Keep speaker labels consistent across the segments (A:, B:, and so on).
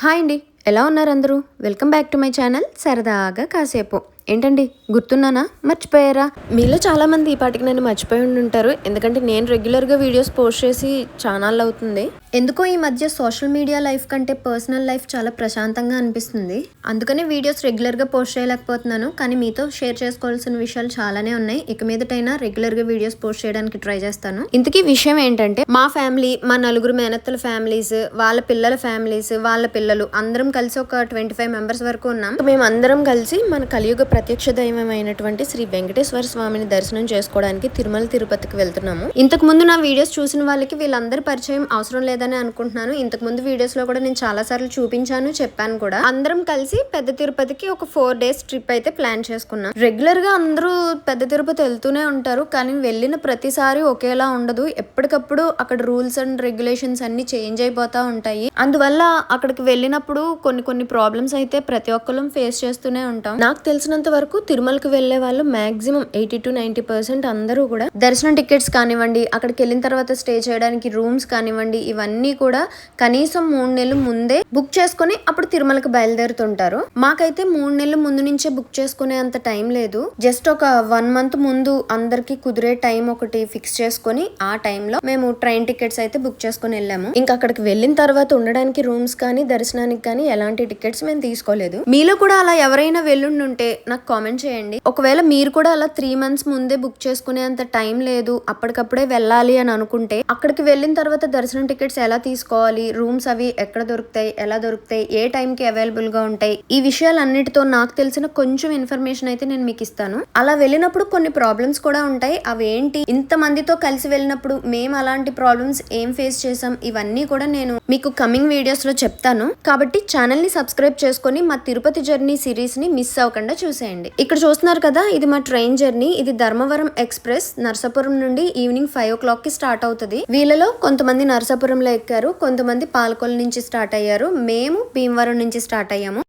A: Hi అండి ఎలా ఉన్నారు అందరూ? Welcome back to my channel సరదాగా కాసేపు. ఏంటండి? గుర్తున్నానా? మర్చిపోయారా? మీలో చాలా మంది ఈ పాటికి నన్ను మర్చిపోయి ఉండి ఉంటారు ఎందుకంటే నేను రెగ్యులర్గా వీడియోస్ పోస్ట్ చేసి ఛానల్ అవుతుంది. ఎందుకో ఈ మధ్య సోషల్ మీడియా లైఫ్ కంటే పర్సనల్ లైఫ్ చాలా ప్రశాంతంగా అనిపిస్తుంది. అందుకనే వీడియోస్ రెగ్యులర్గా పోస్ట్ చేయలేకపోతున్నాను. కానీ మీతో షేర్ చేసుకోవాల్సిన విషయాలు చాలానే ఉన్నాయి. ఇక మీదటైనా రెగ్యులర్గా వీడియోస్ పోస్ట్ చేయడానికి ట్రై చేస్తాను. ఇంతకీ విషయం ఏంటంటే మా ఫ్యామిలీ మా నలుగురు మేనత్తల ఫ్యామిలీస్ వాళ్ళ పిల్లల ఫ్యామిలీస్ వాళ్ళ పిల్లలు అందరం కలిసి ఒక ట్వంటీ ఫైవ్ మెంబర్స్ వరకు ఉన్నాం. మేము అందరం కలిసి మన కలియుగ ప్రత్యక్ష దైవమైనటువంటి శ్రీ వెంకటేశ్వర స్వామిని దర్శనం చేసుకోవడానికి తిరుమల తిరుపతికి వెళ్తున్నాము. ఇంతకు ముందు నా వీడియోస్ చూసిన వాళ్ళకి వీళ్ళందరి పరిచయం అవసరం లేదని అనుకుంటున్నాను. ఇంతకు ముందు వీడియోస్లో కూడా నేను చాలా సార్లు చూపించాను చెప్పాను కూడా. అందరం కలిసి పెద్ద తిరుపతికి ఒక ఫోర్ డేస్ ట్రిప్ అయితే ప్లాన్ చేసుకున్నాం. రెగ్యులర్గా అందరూ పెద్ద తిరుపతి వెళ్తూనే ఉంటారు కానీ వెళ్ళిన ప్రతిసారి ఒకేలా ఉండదు. ఎప్పటికప్పుడు అక్కడ రూల్స్ అండ్ రెగ్యులేషన్స్ అన్ని చేంజ్ అయిపోతా ఉంటాయి. అందువల్ల అక్కడికి వెళ్ళినప్పుడు కొన్ని కొన్ని ప్రాబ్లమ్స్ అయితే ప్రతి ఒక్కరు ఫేస్ చేస్తూనే ఉంటాం. నాకు తెలిసినంత వరకు తిరుమలకు వెళ్ళే వాళ్ళు maximum eighty to ninety percent అందరూ కూడా దర్శనం టికెట్స్ కానివ్వండి అక్కడికి వెళ్ళిన తర్వాత స్టే చేయడానికి రూమ్స్ కానివ్వండి ఇవన్నీ కూడా కనీసం మూడు నెలలు ముందే బుక్ చేసుకుని అప్పుడు తిరుమలకు బయలుదేరుతుంటారు. మాకైతే మూడు నెలల ముందు నుంచే బుక్ చేసుకునే అంత టైం లేదు. జస్ట్ ఒక వన్ మంత్ ముందు అందరికి కుదిరే టైం ఒకటి ఫిక్స్ చేసుకుని ఆ టైంలో మేము ట్రైన్ టికెట్స్ అయితే బుక్ చేసుకుని వెళ్ళాము. ఇంకా అక్కడికి వెళ్ళిన తర్వాత ఉండడానికి రూమ్స్ కానీ దర్శనానికి కానీ ఎలాంటి టికెట్స్ మేము తీసుకోలేదు. మీలో కూడా అలా ఎవరైనా వెళ్ళుండుంటే ఉంటే నాకు కామెంట్ చేయండి. ఒకవేళ మీరు కూడా అలా త్రీ మంత్స్ ముందే బుక్ చేసుకునే అంత టైం లేదు అప్పటికప్పుడే వెళ్ళాలి అని అనుకుంటే అక్కడికి వెళ్ళిన తర్వాత దర్శనం టికెట్స్ ఎలా తీసుకోవాలి రూమ్స్ అవి ఎక్కడ దొరుకుతాయి ఎలా దొరుకుతాయి ఏ టైం కి అవైలబుల్గా ఉంటాయి ఈ విషయాలన్నిటితో నాకు తెలిసిన కొంచెం ఇన్ఫర్మేషన్ అయితే నేను మీకు ఇస్తాను. అలా వెళ్ళినప్పుడు కొన్ని ప్రాబ్లమ్స్ కూడా ఉంటాయి. అవి ఏంటి ఇంత మందితో కలిసి వెళ్ళినప్పుడు మేము అలాంటి ప్రాబ్లమ్స్ ఏం ఫేస్ చేసాం ఇవన్నీ కూడా నేను మీకు కమింగ్ వీడియోస్లో చెప్తాను. కాబట్టి ఛానల్ని సబ్స్క్రైబ్ చేసుకొని మా తిరుపతి జర్నీ సిరీస్ని మిస్ అవ్వకుండా చూసేయండి. ఇక్కడ చూస్తున్నారు కదా ఇది మా ట్రైన్ జర్నీ. ఇది ధర్మవరం ఎక్స్ప్రెస్. నర్సాపురం నుండి ఈవినింగ్ ఫైవ్ ఓ క్లాక్కి స్టార్ట్ అవుతుంది. వీళ్ళలో కొంతమంది నర్సాపురంలో ఎక్కారు కొంతమంది పాలకొల నుంచి స్టార్ట్ అయ్యారు. మేము భీమవరం నుంచి స్టార్ట్ అయ్యాము.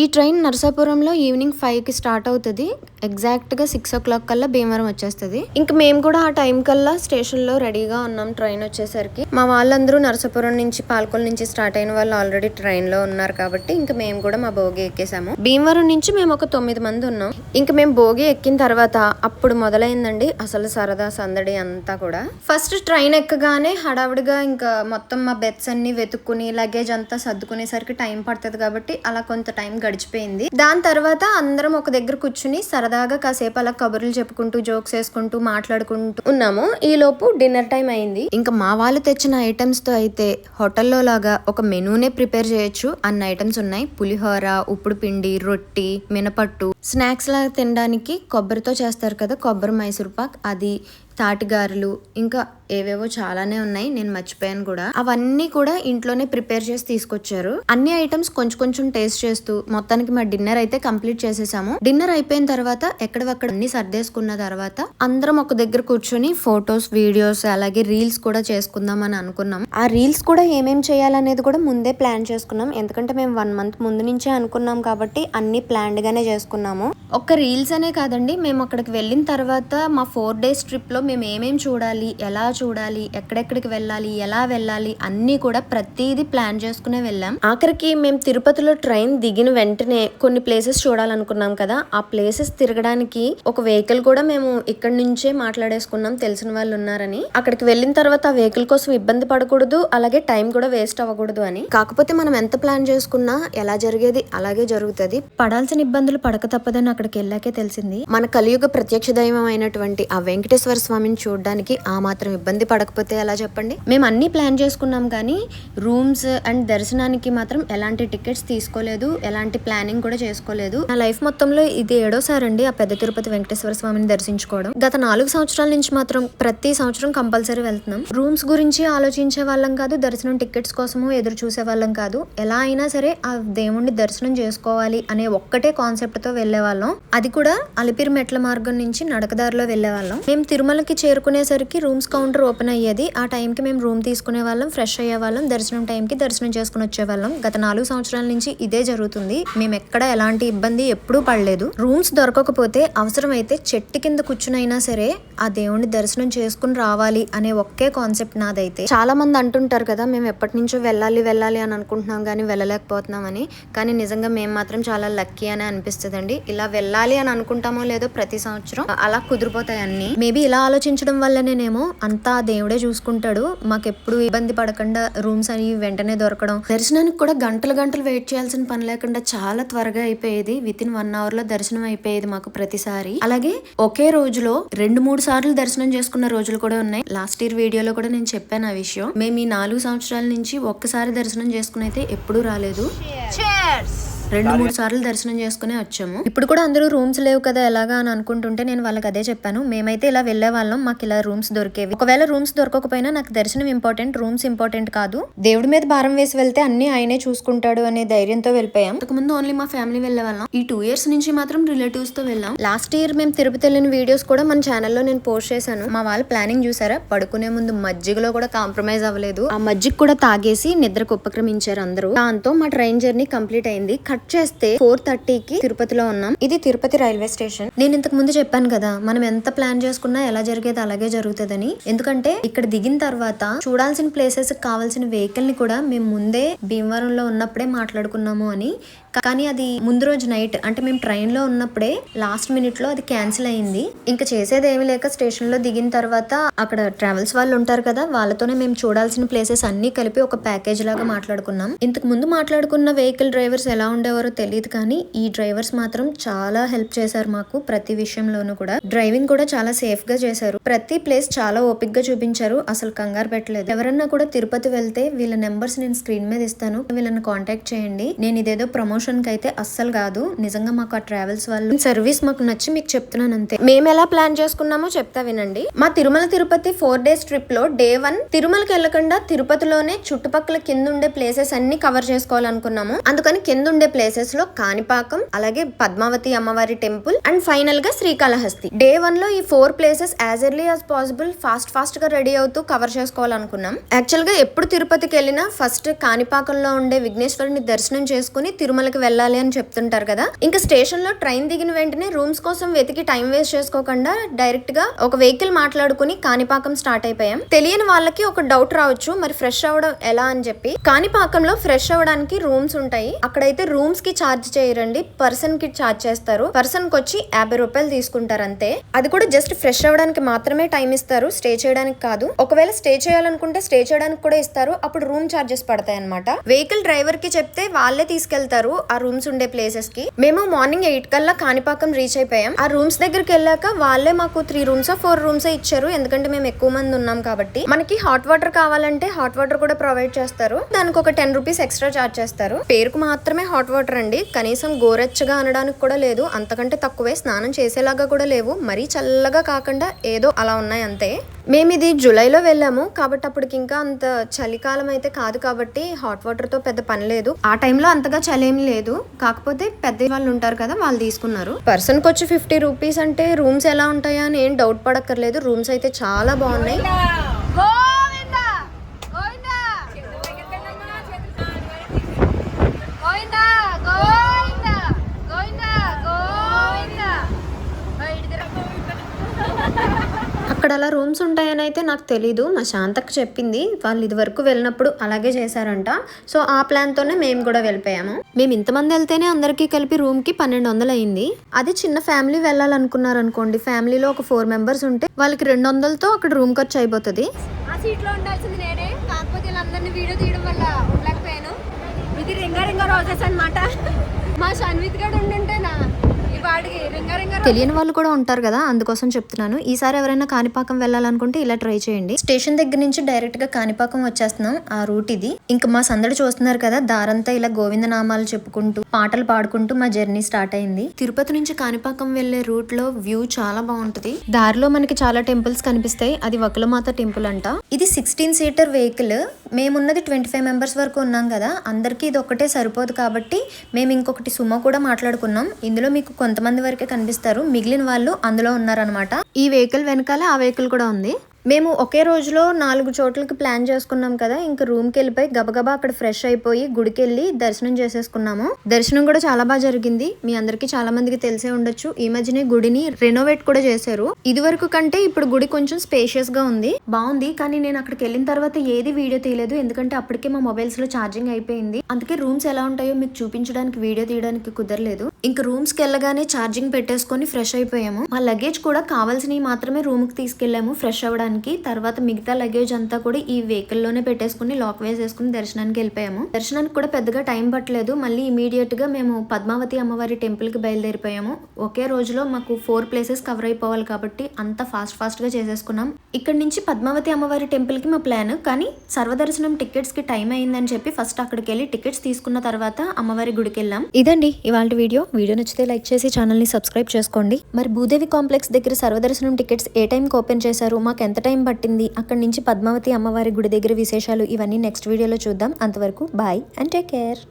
A: ఈ ట్రైన్ నరసాపురంలో ఈవినింగ్ ఫైవ్కి స్టార్ట్ అవుతుంది. ఎగ్జాక్ట్గా సిక్స్ ఓ క్లాక్ కల్లా భీమవరం వచ్చేస్తుంది. ఇంక మేము కూడా ఆ టైం కల్లా స్టేషన్లో రెడీగా ఉన్నాం ట్రైన్ వచ్చేసరికి. మా వాళ్ళందరూ నరసాపురం నుంచి పాల్కొల నుంచి స్టార్ట్ అయిన వాళ్ళు ఆల్రెడీ ట్రైన్లో ఉన్నారు కాబట్టి ఇంకా మేము కూడా మా భోగి ఎక్కేసాము. భీమవరం నుంచి మేము ఒక తొమ్మిది మంది ఉన్నాం. ఇంకా మేము భోగి ఎక్కిన తర్వాత అప్పుడు మొదలైందండి అసలు సరదా సందడి అంతా కూడా. ఫస్ట్ ట్రైన్ ఎక్కగానే హడావిడిగా ఇంకా మొత్తం మా బెడ్స్ అన్ని వెతుక్కుని లగేజ్ అంతా సర్దుకునేసరికి టైం పడుతుంది కాబట్టి అలా కొంత టైం గడిచిపోయింది. దాని తర్వాత అందరం ఒక దగ్గర కూర్చుని సరదాగా కాసేపు అలా కబుర్లు చెప్పుకుంటూ జోక్స్ వేసుకుంటూ మాట్లాడుకుంటూ ఉన్నాము. ఈ లోపు డిన్నర్ టైం అయింది. ఇంకా మా వాళ్ళు తెచ్చిన ఐటమ్స్తో అయితే హోటల్లో లాగా ఒక మెనూనే ప్రిపేర్ చేయొచ్చు. అన్న ఐటమ్స్ ఉన్నాయి. పులిహోర ఉప్పుడు పిండి రొట్టి మినపట్టు. స్నాక్స్ లాగా తినడానికి కొబ్బరితో చేస్తారు కదా కొబ్బరి మైసూర్ పాక్. అది తాటిగారులు ఇంకా ఏవేవో చాలానే ఉన్నాయి. నేను మర్చిపోయాను కూడా. అవన్నీ కూడా ఇంట్లోనే ప్రిపేర్ చేసి తీసుకొచ్చారు. అన్ని ఐటమ్స్ కొంచెం కొంచెం టేస్ట్ చేస్తూ మొత్తానికి మా డిన్నర్ అయితే కంప్లీట్ చేసేసాము. డిన్నర్ అయిపోయిన తర్వాత ఎక్కడవక్కడ అన్ని సర్దేసుకున్న తర్వాత అందరం ఒక దగ్గర కూర్చొని ఫొటోస్ వీడియోస్ అలాగే రీల్స్ కూడా చేసుకుందాం అని అనుకున్నాం. ఆ రీల్స్ కూడా ఏమేం చేయాలనేది కూడా ముందే ప్లాన్ చేసుకున్నాం. ఎందుకంటే మేము వన్ మంత్ ముందు నుంచే అనుకున్నాం కాబట్టి అన్ని ప్లాన్డ్ గానే చేసుకున్నాము. ఒక్క రీల్స్ అనే కాదండి. మేము అక్కడికి వెళ్ళిన తర్వాత మా ఫోర్ డేస్ ట్రిప్లో మేము ఏమేమి చూడాలి ఎలా చూడాలి ఎక్కడెక్కడికి వెళ్ళాలి ఎలా వెళ్ళాలి అన్నీ కూడా ప్రతిదీ ప్లాన్ చేసుకునే వెళ్ళాం. ఆఖరికి మేము తిరుపతిలో ట్రైన్ దిగిన వెంటనే కొన్ని ప్లేసెస్ చూడాలనుకున్నాం కదా ఆ ప్లేసెస్ తిరగడానికి ఒక వెహికల్ కూడా మేము ఇక్కడ నుంచే మాట్లాడేసుకున్నాం తెలిసిన వాళ్ళు ఉన్నారని. అక్కడికి వెళ్ళిన తర్వాత ఆ వెహికల్ కోసం ఇబ్బంది పడకూడదు అలాగే టైం కూడా వేస్ట్ అవ్వకూడదు అని. కాకపోతే మనం ఎంత ప్లాన్ చేసుకున్నా ఎలా జరిగేది అలాగే జరుగుతుంది. పడాల్సిన ఇబ్బందులు పడక తప్పదని అక్కడికి వెళ్ళాకే తెలిసింది. మన కలియుగ ప్రత్యక్ష దైవం అయినటువంటి ఆ వెంకటేశ్వర స్వామి స్వామిని చూడడానికి ఆ మాత్రం ఇబ్బంది పడకపోతే ఎలా చెప్పండి? మేము అన్ని ప్లాన్ చేసుకున్నాం కానీ రూమ్స్ అండ్ దర్శనానికి మాత్రం ఎలాంటి టికెట్స్ తీసుకోలేదు ఎలాంటి ప్లానింగ్ కూడా చేసుకోలేదు. నా లైఫ్ మొత్తంలో ఇది ఏడోసారి అండి ఆ పెద్ద తిరుపతి వెంకటేశ్వర స్వామిని దర్శించుకోవడం. గత నాలుగు సంవత్సరాల నుంచి మాత్రం ప్రతి సంవత్సరం కంపల్సరీ వెళ్తున్నాం. రూమ్స్ గురించి ఆలోచించే వాళ్ళం కాదు దర్శనం టికెట్స్ కోసము ఎదురు చూసే వాళ్ళం కాదు. ఎలా అయినా సరే ఆ దేవుణ్ణి దర్శనం చేసుకోవాలి అనే ఒక్కటే కాన్సెప్ట్తో వెళ్ళే వాళ్ళం. అది కూడా అలిపిరి మెట్ల మార్గం నుంచి నడకదారిలో వెళ్ళే వాళ్ళం. మేము తిరుమల తిరుమలకి చేరుకునేసరికి రూమ్స్ కౌంటర్ ఓపెన్ అయ్యేది. ఆ టైంకి మేము రూమ్ తీసుకునే వాళ్ళం ఫ్రెష్ అయ్యే వాళ్ళం దర్శనం టైంకి దర్శనం చేసుకుని వచ్చేవాళ్ళం గత నాలుగు సంవత్సరాల నుంచి ఇదే జరుగుతుంది. మేము ఎక్కడ ఎలాంటి ఇబ్బంది ఎప్పుడూ పడలేదు. రూమ్స్ దొరకకపోతే అవసరమైతే చెట్టు కింద కూర్చునైనా సరే ఆ దేవుని దర్శనం చేసుకుని రావాలి అనే ఒకే కాన్సెప్ట్ నాదైతే. చాలా మంది అంటుంటారు కదా మేము ఎప్పటి నుంచో వెళ్ళాలి వెళ్ళాలి అని అనుకుంటున్నాం కానీ వెళ్ళలేకపోతున్నామని. కానీ నిజంగా మేము మాత్రం చాలా లక్కీ అని అనిపిస్తుందండి. ఇలా వెళ్ళాలి అని అనుకుంటామో లేదో ప్రతి సంవత్సరం అలా కుదిరిపోతాయి అన్ని. మేబీ ఇలా ఆలోచించడం వల్లనేనేమో అంతా దేవుడే చూసుకుంటాడు. మాకు ఎప్పుడు ఇబ్బంది పడకుండా రూమ్స్ అని వెంటనే దొరకడం. దర్శనానికి కూడా గంటలు గంటలు వెయిట్ చేయాల్సిన పని లేకుండా చాలా త్వరగా అయిపోయేది. విత్ ఇన్ వన్ అవర్లో దర్శనం అయిపోయేది మాకు ప్రతిసారి. అలాగే ఒకే రోజులో రెండు మూడు సార్లు దర్శనం చేసుకున్న రోజులు కూడా ఉన్నాయి. లాస్ట్ ఇయర్ వీడియోలో కూడా నేను చెప్పాను ఆ విషయం. మేము ఈ నాలుగు సంవత్సరాల నుంచి ఒక్కసారి దర్శనం చేసుకుని అయితే ఎప్పుడూ రాలేదు. రెండు మూడు సార్లు దర్శనం చేసుకుని వచ్చాము. ఇప్పుడు కూడా అందరూ రూమ్స్ లేవు కదా ఎలాగా అని అనుకుంటుంటే నేను వాళ్ళకి అదే చెప్పాను. మేమైతే ఇలా వెళ్ళే వాళ్ళం. మాకు ఇలా రూమ్స్ దొరికేవి. ఒకవేళ రూమ్స్ దొరకకపోయినా నాకు దర్శనం ఇంపార్టెంట్ రూమ్స్ ఇంపార్టెంట్ కాదు. దేవుడి మీద భారం వేసి వెళ్తే అన్ని ఆయనే చూసుకుంటాడు అనే ధైర్యంతో వెళ్ళిపోయాం. ముందు ఓన్లీ మా ఫ్యామిలీ వెళ్ళే వాళ్ళం. ఈ టూ ఇయర్స్ నుంచి మాత్రం రిలేటివ్స్తో వెళ్ళాం. లాస్ట్ ఇయర్ మేము తిరుపతి వెళ్ళిన వీడియోస్ కూడా మన ఛానల్లో నేను పోస్ట్ చేశాను. మా వాళ్ళు ప్లానింగ్ చూసారా? పడుకునే ముందు మజ్జిగలో కూడా కాంప్రమైజ్ అవ్వలేదు. ఆ మజ్జిగ కూడా తాగేసి నిద్రకు ఉపక్రమించారు అందరూ. దాంతో మా ట్రైన్ జర్నీ కంప్లీట్ అయింది. కట్ చేస్తే ఫోర్ థర్టీకి తిరుపతిలో ఉన్నాం. ఇది తిరుపతి రైల్వే స్టేషన్. నేను ఇంతకు ముందు చెప్పాను కదా మనం ఎంత ప్లాన్ చేసుకున్నా ఎలా జరిగేది అలాగే జరుగుతుందని. ఎందుకంటే ఇక్కడ దిగిన తర్వాత చూడాల్సిన ప్లేసెస్ కావాల్సిన వెహికల్ని కూడా మేము ముందే భీమవరంలో ఉన్నప్పుడే మాట్లాడుకున్నాము అని కానీ అది ముందు రోజు నైట్ అంటే మేము ట్రైన్లో ఉన్నప్పుడే లాస్ట్ మినిట్లో అది క్యాన్సిల్ అయింది. ఇంకా చేసేది ఏమీ లేక స్టేషన్లో దిగిన తర్వాత అక్కడ ట్రావెల్స్ వాళ్ళు ఉంటారు కదా వాళ్ళతోనే మేము చూడాల్సిన ప్లేసెస్ అన్ని కలిపి ఒక ప్యాకేజ్ లాగా మాట్లాడుకున్నాం. ఇంతకు ముందు మాట్లాడుకున్న వెహికల్ డ్రైవర్స్ ఎలా ఉండేవారో తెలియదు కానీ ఈ డ్రైవర్స్ మాత్రం చాలా హెల్ప్ చేశారు మాకు ప్రతి విషయంలోనూ కూడా. డ్రైవింగ్ కూడా చాలా సేఫ్గా చేశారు. ప్రతి ప్లేస్ చాలా ఓపిక్గా చూపించారు. అసలు కంగారు పెట్టలేదు. ఎవరన్నా కూడా తిరుపతి వెళ్తే వీళ్ళ నెంబర్స్ నేను స్క్రీన్ మీద ఇస్తాను. వీళ్ళని కాంటాక్ట్ చేయండి. నేను ఇదేదో ప్రమోషన్ ప్రమోషన్కి అయితే అస్సలు కాదు. నిజంగా మాకు ఆ ట్రావెల్స్ వాళ్ళు సర్వీస్ మాకు నచ్చి మీకు చెప్తున్నాను అంతే. మేము ఎలా ప్లాన్ చేసుకున్నామో చెప్తా వినండి. మా తిరుమల తిరుపతి ఫోర్ డేస్ ట్రిప్లో డే వన్ తిరుమలకి వెళ్ళకుండా తిరుపతిలోనే చుట్టుపక్కల కింద ఉండే ప్లేసెస్ అన్ని కవర్ చేసుకోవాలనుకున్నాము. అందుకని కింద ఉండే ప్లేసెస్లో కాణిపాకం అలాగే పద్మావతి అమ్మవారి టెంపుల్ అండ్ ఫైనల్గా శ్రీకాళహస్తి. డే వన్లో ఈ four places as early as possible fast ఫాస్ట్గా రెడీ అవుతూ కవర్ చేసుకోవాలనుకున్నాం. యాక్చువల్గా ఎప్పుడు తిరుపతికి వెళ్ళినా ఫస్ట్ కాణిపాకంలో ఉండే విఘ్నేశ్వరుని దర్శనం చేసుకుని తిరుమలకి వెళ్ళాలి అని చెప్తుంటారు కదా. ఇంకా స్టేషన్లో ట్రైన్ దిగిన వెంటనే రూమ్స్ కోసం వెతికి టైం వేస్ట్ చేసుకోకుండా డైరెక్ట్గా ఒక వెహికల్ మాట్లాడుకుని కాణిపాకం స్టార్ట్ అయిపోయాం. తెలియని వాళ్ళకి ఒక డౌట్ రావచ్చు మరి ఫ్రెష్ అవ్వడం ఎలా అని చెప్పి. కాణిపాకంలో ఫ్రెష్ అవ్వడానికి రూమ్స్ ఉంటాయి. అక్కడైతే రూమ్స్కి ఛార్జ్ చేయరండి పర్సన్కి ఛార్జ్ చేస్తారు. పర్సన్కి వచ్చి యాభై రూపాయలు తీసుకుంటారు అంతే. అది కూడా జస్ట్ ఫ్రెష్ అవ్వడానికి మాత్రమే టైం ఇస్తారు స్టే చేయడానికి కాదు. ఒకవేళ స్టే చేయాలనుకుంటే స్టే చేయడానికి కూడా ఇస్తారు అప్పుడు రూమ్ ఛార్జెస్ పడతాయి అనమాట వెహికల్ డ్రైవర్కి చెప్తే వాళ్ళే తీసుకెళ్తారు ఆ రూమ్స్ ఉండే ప్లేసెస్కి. మేము మార్నింగ్ ఎయిట్ కల్లా కాణిపాకం రీచ్ అయిపోయాం. ఆ రూమ్స్ దగ్గరికి వెళ్ళాక వాళ్ళే మాకు త్రీ రూమ్స్ ఫోర్ రూమ్స్ ఇచ్చారు. ఎందుకంటే మేము ఎక్కువ మంది ఉన్నాం కాబట్టి. మనకి హాట్ వాటర్ కావాలంటే హాట్ వాటర్ కూడా ప్రొవైడ్ చేస్తారు. దానికి ఒక టెన్ రూపీస్ ఎక్స్ట్రా చార్జ్ చేస్తారు. పేరుకు మాత్రమే హాట్ వాటర్ అండి. కనీసం గోరెచ్చగా అనడానికి కూడా లేదు. అంతకంటే తక్కువే. స్నానం చేసేలాగా కూడా లేవు. మరీ చల్లగా కాకుండా ఏదో అలా ఉన్నాయి అంతే. మేము ఇది జూలైలో వెళ్ళాము. కాబట్టి అప్పటికి ఇంకా అంత చలికాలం అయితే కాదు కాబట్టి హాట్ వాటర్తో పెద్ద పని లేదు. ఆ టైంలో అంతగా చలి ఏం లేదు. కాకపోతే పెద్ద వాళ్ళు ఉంటారు కదా వాళ్ళు తీసుకున్నారు. పర్సన్కి వచ్చి ఫిఫ్టీ రూపీస్ అంటే రూమ్స్ ఎలా ఉంటాయా అని ఏం డౌట్ పడక్కర్లేదు. రూమ్స్ అయితే చాలా బాగున్నాయి
B: గోవింద గోవింద గోవింద గోవింద గోవింద గోవింద
A: అక్కడ అలా రూమ్స్ ఉంటాయని అయితే నాకు తెలీదు. మా శాంతకు చెప్పింది. వాళ్ళు ఇదివరకు వెళ్ళినప్పుడు అలాగే చేశారంట. సో ఆ ప్లాన్తోనే మేము కూడా వెళ్ళిపోయాము. మేము ఇంతమంది వెళ్తేనే అందరికీ కలిపి రూమ్కి పన్నెండు వందలు అయింది. అది చిన్న ఫ్యామిలీ వెళ్ళాలనుకున్నారు అనుకోండి ఫ్యామిలీలో ఒక ఫోర్ మెంబర్స్ ఉంటే వాళ్ళకి రెండు వందలతో అక్కడ రూమ్ ఖర్చు అయిపోతుంది
B: ఆ ఉండాల్సింది నేనే. కాకపోతే వీళ్ళందరినీ వీడియో తీయడం వల్ల ఉండలేకపోయాను. ఇది రింగా రింగా రోజెస్ మా షన్విత్ గడు ఉండుంటేనా?
A: తెలియని వాళ్ళు కూడా ఉంటారు కదా అందుకోసం చెప్తున్నాను. ఈసారి ఎవరైనా కాణిపాకం వెళ్ళాలనుకుంటే ఇలా ట్రై చేయండి. స్టేషన్ దగ్గర నుంచి డైరెక్ట్గా కాణిపాకం వచ్చేస్తున్నాం. ఆ రూట్ ఇది. ఇంకా మా సందడి చూస్తున్నారు కదా దారంతా ఇలా గోవింద నామాలు చెప్పుకుంటూ పాటలు పాడుకుంటూ మా జర్నీ స్టార్ట్ అయింది. తిరుపతి నుంచి కాణిపాకం వెళ్ళే రూట్లో వ్యూ చాలా బాగుంటది. దారిలో మనకి చాలా టెంపుల్స్ కనిపిస్తాయి. అది వకులమాత టెంపుల్ అంట. ఇది సిక్స్టీన్ సీటర్ వెహికల్. మేమున్నది ట్వంటీ ఫైవ్ మెంబర్స్ వరకు ఉన్నాం కదా అందరికీ ఇది ఒక్కటే సరిపోదు కాబట్టి మేము ఇంకొకటి సుమో కూడా మాట్లాడుకున్నాం. ఇందులో మీకు కొంత కొంతమంది వరకే కనిపిస్తారు. మిగిలిన వాళ్ళు అందులో ఉన్నారనమాట ఈ వెహికల్ వెనకాల ఆ వెహికల్ కూడా ఉంది. మేము ఒకే రోజులో నాలుగు చోట్లకి ప్లాన్ చేసుకున్నాం కదా. ఇంకా రూమ్కి వెళ్ళిపోయి గబగబా అక్కడ ఫ్రెష్ అయిపోయి గుడికి వెళ్ళి దర్శనం చేసేసుకున్నాము. దర్శనం కూడా చాలా బాగా జరిగింది. మీ అందరికీ చాలా మందికి తెలిసే ఉండొచ్చు. ఈ మధ్యనే గుడిని రెనోవేట్ కూడా చేశారు. ఇది వరకు కంటే ఇప్పుడు గుడి కొంచెం స్పేషియస్గా ఉంది. బాగుంది. కానీ నేను అక్కడికి వెళ్ళిన తర్వాత ఏది వీడియో తీయలేదు. ఎందుకంటే అప్పటికే మా మొబైల్స్లో ఛార్జింగ్ అయిపోయింది. అందుకే రూమ్స్ ఎలా ఉంటాయో మీకు చూపించడానికి వీడియో తీయడానికి కుదరలేదు. ఇంకా రూమ్స్కి వెళ్ళగానే ఛార్జింగ్ పెట్టేసుకొని ఫ్రెష్ అయిపోయాము. మా లగేజ్ కూడా కావాల్సినవి మాత్రమే రూమ్కి తీసుకెళ్ళాము ఫ్రెష్ అవ్వడానికి. తర్వాత మిగతా లగేజ్ అంతా కూడా ఈ వెహికల్లోనే పెట్టేసుకుని లాక్ వేసేసుకుని దర్శనానికి వెళ్ళిపోయాము. దర్శనానికి కూడా పెద్దగా టైం పట్టలేదు. మళ్ళీ ఇమీడియట్గా మేము పద్మావతి అమ్మవారి టెంపుల్కి బయలుదేరిపోయాము. ఒకే రోజులో మాకు ఫోర్ ప్లేసెస్ కవర్ అయిపోవాలి కాబట్టి అంత ఫాస్ట్ ఫాస్ట్గా చేసేసుకున్నాం. ఇక్కడ నుంచి పద్మావతి అమ్మవారి టెంపుల్కి మా ప్లాన్ కానీ సర్వదర్శనం టికెట్స్కి టైం అయిందని చెప్పి ఫస్ట్ అక్కడికి వెళ్ళి టికెట్స్ తీసుకున్న తర్వాత అమ్మవారి గుడికి వెళ్ళాం. ఇదండి ఇవాళ వీడియో. వీడియో నచ్చితే లైక్ చేసి ఛానల్ని సబ్స్క్రైబ్ చేసుకోండి. మరి భూదేవి కాంప్లెక్స్ దగ్గర సర్వదర్శనం టికెట్స్ ఏ టైంకి ఓపెన్ చేశారు? మాకు ఎంత టైం పట్టింది. అక్కడి నుంచి పద్మావతి అమ్మవారి గుడి దగ్గర విశేషాలు ఇవన్నీ నెక్స్ట్ వీడియోలో చూద్దాం. అంతవరకు బాయ్ అండ్ టేక్ కేర్